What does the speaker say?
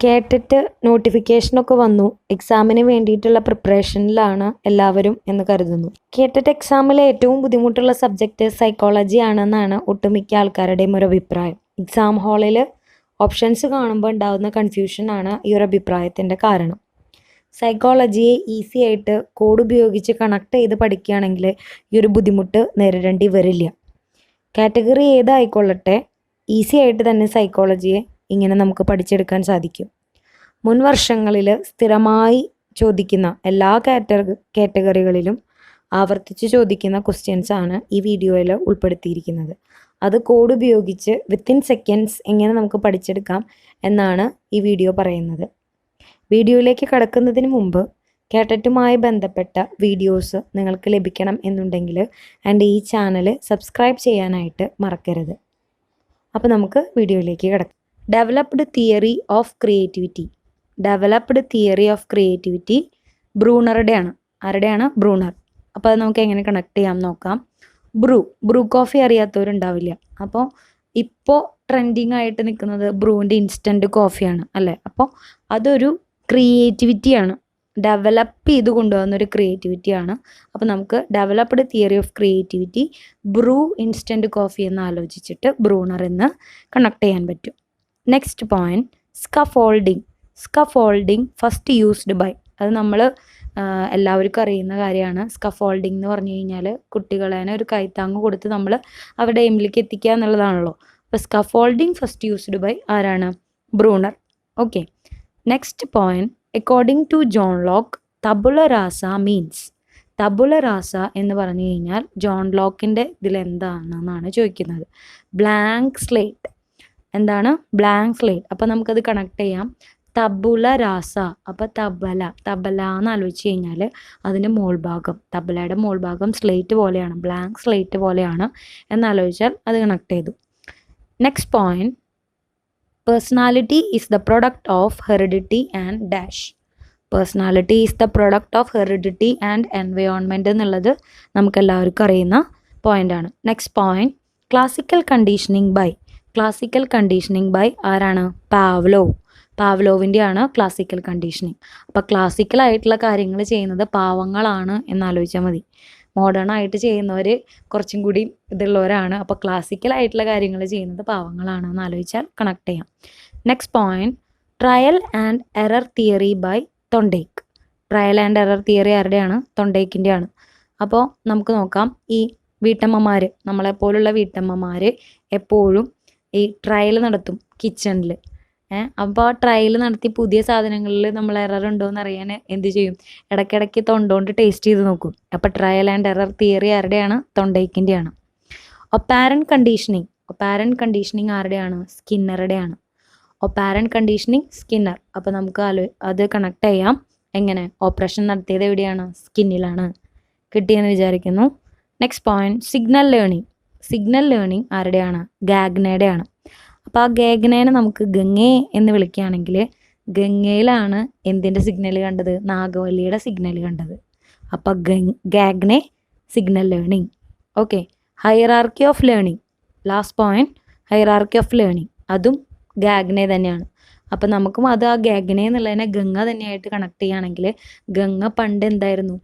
കേട്ടിട്ട് നോട്ടിഫിക്കേഷനൊക്കെ വന്നു. എക്സാമിന് വേണ്ടിയിട്ടുള്ള പ്രിപ്പറേഷനിലാണ് എല്ലാവരും എന്ന് കരുതുന്നു. കേട്ടിട്ട് എക്സാമിലെ ഏറ്റവും ബുദ്ധിമുട്ടുള്ള സബ്ജക്റ്റ് സൈക്കോളജി ആണെന്നാണ് ഒട്ടുമിക്ക ആൾക്കാരുടെയും ഒരു അഭിപ്രായം. എക്സാം ഹാളിൽ ഓപ്ഷൻസ് കാണുമ്പോൾ ഉണ്ടാകുന്ന കൺഫ്യൂഷനാണ് ഈ ഒരു അഭിപ്രായത്തിന്റെ കാരണം. സൈക്കോളജിയെ ഈസി ആയിട്ട് കോഡ് ഉപയോഗിച്ച് കണക്ട് ചെയ്ത് പഠിക്കുകയാണെങ്കിൽ ഈ ഒരു ബുദ്ധിമുട്ട് നേരിടേണ്ടി വരില്ല. കാറ്റഗറി ഏതായിക്കൊള്ളട്ടെ ഈസി ആയിട്ട് തന്നെ സൈക്കോളജിയെ ഇങ്ങനെ നമുക്ക് പഠിച്ചെടുക്കാൻ സാധിക്കും. മുൻ വർഷങ്ങളിൽ സ്ഥിരമായി ചോദിക്കുന്ന എല്ലാ കാറ്റ കാറ്റഗറികളിലും ആവർത്തിച്ച് ചോദിക്കുന്ന ക്വസ്റ്റ്യൻസ് ആണ് ഈ വീഡിയോയിൽ ഉൾപ്പെടുത്തിയിരിക്കുന്നത്. അത് കോഡ് ഉപയോഗിച്ച് വിത്തിൻ സെക്കൻഡ്സ് എങ്ങനെ നമുക്ക് പഠിച്ചെടുക്കാം എന്നാണ് ഈ വീഡിയോ പറയുന്നത്. വീഡിയോയിലേക്ക് കടക്കുന്നതിന് മുമ്പ് കേട്ടറ്റുമായി ബന്ധപ്പെട്ട വീഡിയോസ് നിങ്ങൾക്ക് ലഭിക്കണം എന്നുണ്ടെങ്കിൽ എന്റെ ഈ ചാനൽ സബ്സ്ക്രൈബ് ചെയ്യാനായിട്ട് മറക്കരുത്. അപ്പോൾ നമുക്ക് വീഡിയോയിലേക്ക് കിടക്കാം. Developed theory of creativity developed theory of creativity ബ്രൂണറുടെയാണ് ആരുടെയാണ്? ബ്രൂണർ അപ്പോൾ അത് നമുക്ക് എങ്ങനെ കണക്ട് ചെയ്യാം നോക്കാം. ബ്രൂ ബ്രൂ കോഫി അറിയാത്തവരുണ്ടാവില്ല. അപ്പോൾ ഇപ്പോൾ ട്രെൻഡിങ് ആയിട്ട് നിൽക്കുന്നത് ബ്രൂവിന്റെ ഇൻസ്റ്റന്റ് കോഫിയാണ് അല്ലേ? അപ്പോൾ അതൊരു ക്രിയേറ്റിവിറ്റിയാണ് ഡെവലപ്പ് ചെയ്ത് കൊണ്ടുവന്ന ഒരു ക്രിയേറ്റിവിറ്റിയാണ് അപ്പോൾ നമുക്ക് developed theory of creativity Bru instant coffee എന്ന് ആലോചിച്ചിട്ട് ബ്രൂണർ എന്ന് കണക്ട് ചെയ്യാൻ പറ്റും. Next point scaffolding scaffolding first used by അത് നമ്മൾ എല്ലാവർക്കും അറിയുന്ന കാര്യമാണ്. സ്കഫോൾഡിംഗ് എന്ന് പറഞ്ഞു കഴിഞ്ഞാൽ കുട്ടികളെ ഒരു കൈത്താങ്ങ് കൊടുത്ത് നമ്മൾ അവരുടെ എയിമിലേക്ക് എത്തിക്കുക എന്നുള്ളതാണല്ലോ. അപ്പോൾ സ്കഫോൾഡിങ് ഫസ്റ്റ് യൂസ്ഡ് ബൈ ആരാണ്? Bruner okay next point according to John Locke tabula rasa means tabula rasa എന്ന് പറഞ്ഞു കഴിഞ്ഞാൽ ജോൺ ലോക്കിന്റെ ഇതിൽ എന്താണെന്നാണ് ചോദിക്കുന്നത്. ബ്ലാങ്ക് സ്ലേറ്റ് എന്താണ്? ബ്ലാങ്ക് സ്ലേറ്റ് അപ്പോൾ നമുക്കത് കണക്ട് ചെയ്യാം. തബുല രാസ. അപ്പോൾ തബല. തബല എന്ന് ആലോചിച്ച് കഴിഞ്ഞാൽ അതിന്റെ മോൾഭാഗം. തബലയുടെ മോൾഭാഗം സ്ലേറ്റ് പോലെയാണ്. ബ്ലാങ്ക് സ്ലേറ്റ് പോലെയാണ് എന്നാലോചിച്ചാൽ അത് കണക്ട് ചെയ്തു. Next point personality is the product of heredity and dash personality is the product of heredity and environment എന്നുള്ളത് നമുക്കെല്ലാവർക്കും അറിയുന്ന പോയിന്റാണ് next point classical conditioning by classical conditioning by ആരാണ്? പാവ്ലോ പാവ്ലോവിന്റെ ആണ് ക്ലാസിക്കൽ കണ്ടീഷനിങ് അപ്പോൾ ക്ലാസിക്കൽ ആയിട്ടുള്ള കാര്യങ്ങൾ ചെയ്യുന്നത് പാവങ്ങളാണ് എന്നാലോചിച്ചാൽ മതി. മോഡേൺ ആയിട്ട് ചെയ്യുന്നവർ കുറച്ചും കൂടി ഇതുള്ളവരാണ്. അപ്പോൾ ക്ലാസിക്കൽ ആയിട്ടുള്ള കാര്യങ്ങൾ ചെയ്യുന്നത് പാവങ്ങളാണ് എന്ന് ആലോചിച്ചാൽ കണക്ട് ചെയ്യാം. Next point trial and error theory by Thorndike trial and error theory ആരുടെയാണ്? തൊണ്ടേക്കിന്റെയാണ് അപ്പോൾ നമുക്ക് നോക്കാം. ഈ വീട്ടമ്മമാർ നമ്മളെപ്പോലുള്ള വീട്ടമ്മമാർ എപ്പോഴും ഈ ട്രയൽ നടത്തും കിച്ചണിൽ അപ്പോൾ ആ ട്രയൽ നടത്തി പുതിയ സാധനങ്ങളിൽ നമ്മൾ എറർ ഉണ്ടോ എന്ന് അറിയാൻ എന്ത് ചെയ്യും? ഇടയ്ക്കിടയ്ക്ക് തൊണ്ടോണ്ട് ടേസ്റ്റ് ചെയ്ത് നോക്കും. അപ്പോൾ ട്രയൽ ആൻഡ് എറർ തിയറി ആരുടെയാണ്? തൊണ്ടയ്ക്കിന്റെയാണ് ഒപ്പാരൻ കണ്ടീഷനിങ് ഒപ്പാരൻ കണ്ടീഷനിങ് ആരുടെയാണ്? സ്കിന്നറുടെയാണ്. ഒപ്പാരൻ കണ്ടീഷനിങ് സ്കിന്നർ അപ്പോൾ നമുക്ക് ആലോ അത് കണക്ട് ചെയ്യാം. എങ്ങനെ? ഓപ്പറേഷൻ നടത്തിയത് എവിടെയാണ്? സ്കിന്നിലാണ് കിട്ടിയെന്ന് വിചാരിക്കുന്നു. Next point signal learning signal learning ആരുടെയാണ്? ഗാഗ്നയുടെയാണ് അപ്പോൾ ആ ഗാഗ്നേനെ നമുക്ക് ഗംഗേ എന്ന് വിളിക്കുകയാണെങ്കിൽ ഗംഗയിലാണ് എന്തിന്റെ സിഗ്നൽ കണ്ടത്? നാഗവല്ലിയുടെ സിഗ്നൽ കണ്ടത്. അപ്പോൾ Gagne signal learning okay hierarchy of learning last point hierarchy of learning അതും ഗാഗ്നെ തന്നെയാണ്. അപ്പം നമുക്കും അത് ആ ഗാഗ്നെ എന്നുള്ളതിനെ ഗംഗ തന്നെയായിട്ട് കണക്ട് ചെയ്യുകയാണെങ്കിൽ ഗംഗ പണ്ട് എന്തായിരുന്നു?